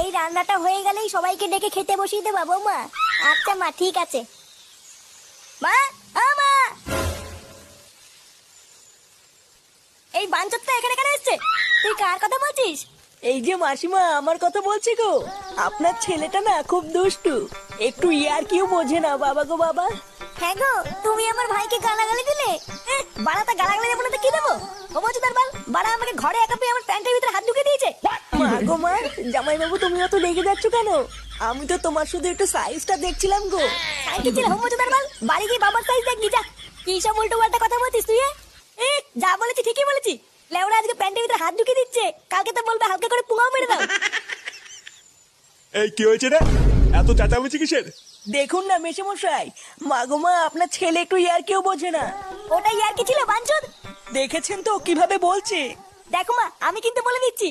এই রান্নাটা হয়ে গেলেই সবাইকে ডেকে খেতে বসিয়ে দেবো বৌমা। আচ্ছা মা ঠিক আছে। মা ও মা! এই বাঞ্চতটা এখানে কেন এসছে? তুই কার কথা বলছিস? এই যে মাসিমা আমার কথা বলছি গো। আপনার ছেলেটা না খুব দুষ্টু। একটু ইয়ার কিউ বোঝে না বাবা গো বাবা। হ্যাঁ গো তুমি আমার ভাইকে গালাগালি দিলে? বাড়াটা গালাগালি দেবো না তো কি দেবো? ও তার বাল বাড়া আমাকে ঘরে একা পেয়ে আমার প্যান্টের ভিতরে হাত ঢুকে দিয়েছে মা গো মা জামাই বাবু তুমি অত রেগে যাচ্ছ কেন? আমি তো তোমার শুধু একটু সাইজটা দেখছিলাম গো। ছিল বাড়ি গিয়ে বাবার সাইজ দেখবি যা। কি সব উল্টো পাল্টা কথা বলছিস তুই এ? যা বলেছি ঠিকই বলেছি। লেওড়া আজকে প্যান্টের ভিতরে হাত ঢুকে দিচ্ছে। কালকে তো বলবে হালকা করে পুঙাও মেরে দাও। এই কি হয়েছে রে? এত চেঁচামেচি কিসের? দেখুন না মেশামশাই মা গো মা আপনার ছেলে একটু ইয়ার কেউ বোঝে না। ওটা ইয়ার কি ছিল বাঞ্চদ? দেখেছেন তো কীভাবে বলছে? দেখো মা আমি কিন্তু বলে দিচ্ছি।